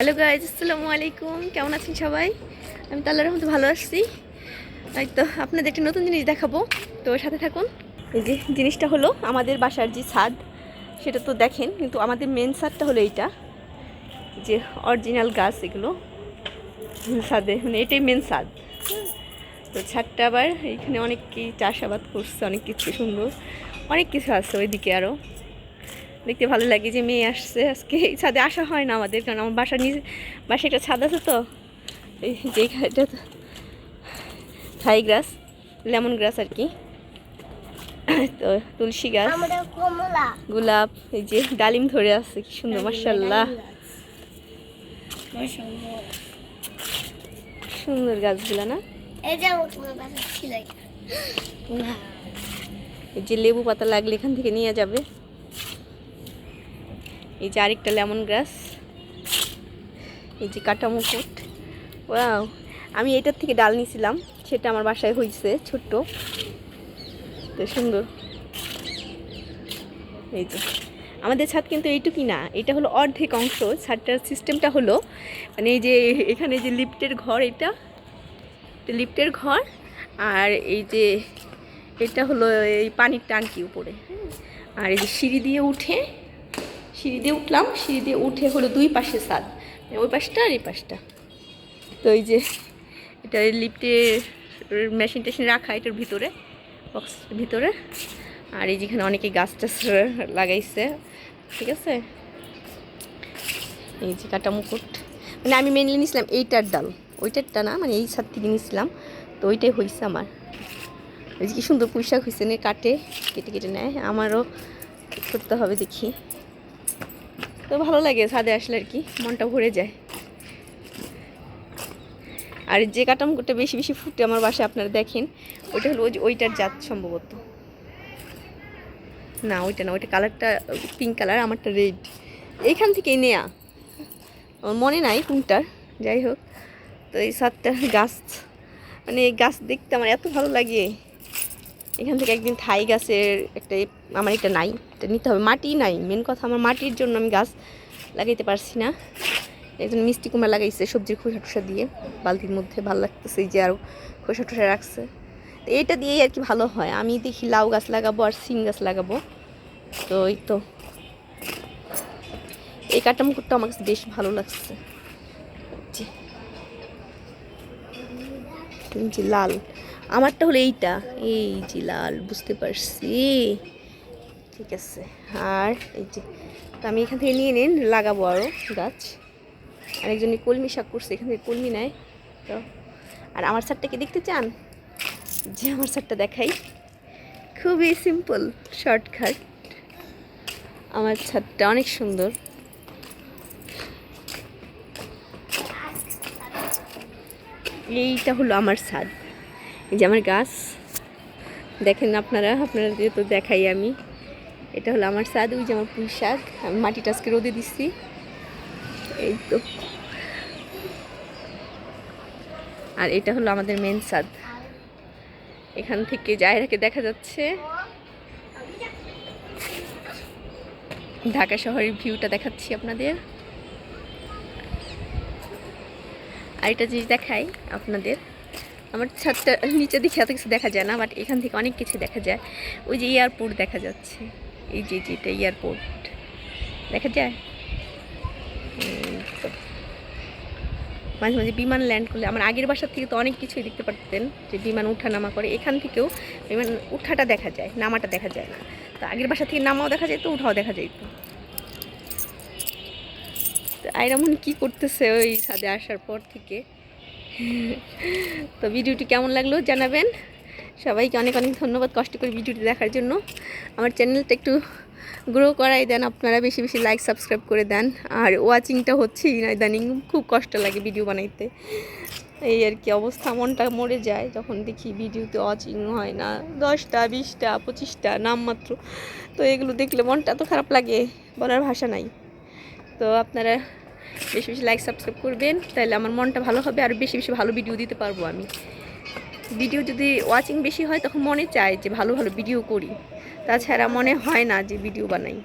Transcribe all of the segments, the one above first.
Hello guys আসসালামু আলাইকুম। কেমন আছেন সবাই? আমি তো আল্লাহর মতো ভালো আসছি তো, আপনাদের একটা নতুন জিনিস দেখাবো। তো সাথে থাকুন। এই যে জিনিসটা হলো আমাদের বাসার যে ছাদ, সেটা তো দেখেন, কিন্তু আমাদের মেন ছাদটা হলো এইটা। যে অরিজিনাল গাছ এগুলো। ছাদে মানে এটাই মেন ছাদ। তো ছাদটা আবার এইখানে অনেক কি চাষাবাদ করছে, অনেক কিছু সুন্দর। অনেক কিছু আছে ওইদিকে আরও দেখতে ভালো লাগে যে মেয়ে আসছে আজকে। এই ছাদে আসা হয় না আমাদের কারণ আমার বাসার নিচে বাসায় একটা ছাদ আছে তো। এই যে এটা তো থাই গ্রাস লেমন গ্রাস আর কি। তো তুলসী গাছ গোলাপ এই যে ডালিম ধরে আছে কি সুন্দর মার্শাল্লাহ সুন্দর গাছগুলো না? বাসা এই যে লেবু পাতা লাগলে এখান থেকে নিয়ে যাবে। এই যে আরেকটা লেমন গ্রাস। এই যে কাটা। মুকুট ওয়াও, আমি এটার থেকে ডাল নিয়েছিলাম সেটা আমার বাসায় হয়েছে ছোট্ট। তো সুন্দর। এই যে, আমাদের ছাদ কিন্তু এইটুকুই না, এটা হলো অর্ধেক অংশ। ছাদটার সিস্টেমটা হলো মানে এই যে এখানে যে লিফটের ঘর এটা লিফটের ঘর, আর এই যে এটা হলো এই পানির টাঙ্কি উপরে। আর এই যে সিঁড়ি দিয়ে উঠে সিঁড়ি দিয়ে উঠলাম, সিঁড়ি দিয়ে উঠে হলো দুই পাশে ছাদ। মানে ওই পাশটা আর এই পাশটা। তো এই যে এটা লিফটের মেশিন টেশিন রাখা এটার ভিতরে বক্সের ভিতরে। আর এই যেখানে অনেকে গাছ টাছ লাগাইছে, ঠিক আছে? এই যে কাটা মুকুট। মানে আমি মেনলি নিয়েছিলাম এইটার ডাল। ওইটারটা না মানে এই ছাদ থেকে নিয়েছিলাম তো ওইটাই হয়েছে আমার। এই যে কি সুন্দর পুঁইশাক হয়েছে নে কাটে, কেটে কেটে নেয়। আমারও করতে হবে দেখি। তো ভালো লাগে ছাদে আসলে আর কি, মনটা ভরে যায়। আর যে কাটামুকুটটা বেশি বেশি ফুটে আমার বাসায় আপনারা দেখেন, ওইটা হলো ওই ওইটার জাত সম্ভবত। না, ওইটা না, ওইটা কালারটা পিঙ্ক কালার আমারটা রেড এইখান থেকেই নেয়া। আমার মনে নাই কোনটার, যাই হোক। তো এই সাতটা গাছ মানে গাছ দেখতে আমার এত ভালো লাগে। এখান থেকে একদিন থাই গাছের একটা আমার এটা নাই। নিতে হবে। মাটি নাই মেন কথা আমার মাটির জন্য আমি গাছ লাগাইতে পারছি না। একজন মিষ্টি কুমড়া লাগাইছে সবজির খোসা টোসা দিয়ে, বালতির মধ্যে ভালো লাগতেছে এই যে আরও খোসা টোসা রাখছে। তো এইটা দিয়েই আর কি ভালো হয়। আমি দেখি লাউ গাছ লাগাবো আর সিম গাছ লাগাবো। তো এই তো। এই কাটামুকুরটা আমার কাছে বেশ ভালো লাগছে। জি। লাল। আমারটা হলো এইটা। এই যে লাল, বুঝতে পারছি। ঠিক আছে। আর এই যে, তো আমি এখান থেকে নিয়ে নিন, লাগাবো আরও গাছ। আরেকজনে কলমি শাক করছে, এখান থেকে কলমি নেয়। তো, আর আমার ছাদটা কি দেখতে চান? যে আমার ছাদটা দেখাই। খুবই সিম্পল শর্টকাট আমার ছাদটা অনেক সুন্দর। এইটা হলো আমার ছাদ। এই যে আমার গাছ। দেখেন আপনারা আপনারা যেহেতু দেখাই আমি। এটা হলো আমার ছাদ ওই যে আমার পুঁই শাক। আমি মাটিটা আজকে রোদে দিচ্ছি এই তো। আর এটা হলো আমাদের মেন ছাদ এখান থেকে জায়রাকে দেখা যাচ্ছে। ঢাকা শহরের ভিউটা দেখাচ্ছি আপনাদের। আর এটা জিনিস দেখাই আপনাদের। আমার ছাদটা নিচে দিকে এত কিছু দেখা যায় না বাট এখান থেকে অনেক কিছু দেখা যায়। ওই যে এয়ারপোর্ট দেখা যাচ্ছে। এই যে যেটা এয়ারপোর্ট, দেখা যায়। মাঝে মাঝে বিমান ল্যান্ড করলে, আমার আগের বাসার থেকে তো অনেক কিছুই দেখতে পারতেন যে বিমান উঠা নামা করে। এখান থেকেও বিমান উঠাটা দেখা যায়, নামাটা দেখা যায় না। তো আগের বাসা থেকে নামাও দেখা যায় তো উঠাও দেখা যায় তো আইরামন কি করতেছে ওই ছাদে আসার পর থেকে? তো ভিডিওটি কেমন লাগল জানাবেন? সবাইকে অনেক অনেক ধন্যবাদ কষ্ট করে ভিডিওটি দেখার জন্য। আমার চ্যানেলটা একটু গ্রো করাই দেন, আপনারা বেশি বেশি লাইক সাবস্ক্রাইব করে দেন। আর ওয়াচিংটা হচ্ছেই না ইদানিং খুব কষ্ট লাগে ভিডিও বানাইতে। এই আর কি অবস্থা, মনটা মরে যায় যখন দেখি ভিডিওতে ওয়াচিং হয় না। দশটা, বিশটা, পঁচিশটা, নামমাত্র। তো এগুলো দেখলে মনটা এত খারাপ লাগে, বলার ভাষা নাই। তো আপনারা বেশি বেশি লাইক সাবস্ক্রাইব করবেন তাহলে আমার মনটা ভালো হবে, আর বেশি বেশি ভালো ভিডিও দিতে পারব আমি। ভিডিও যদি ওয়াচিং বেশি হয়, তখন মনে চায় যে ভালো ভালো ভিডিও করি। তাছাড়া মনে হয় না যে ভিডিও বানাই।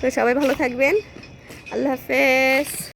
তো সবাই ভালো থাকবেন। আল্লাহ হাফেজ।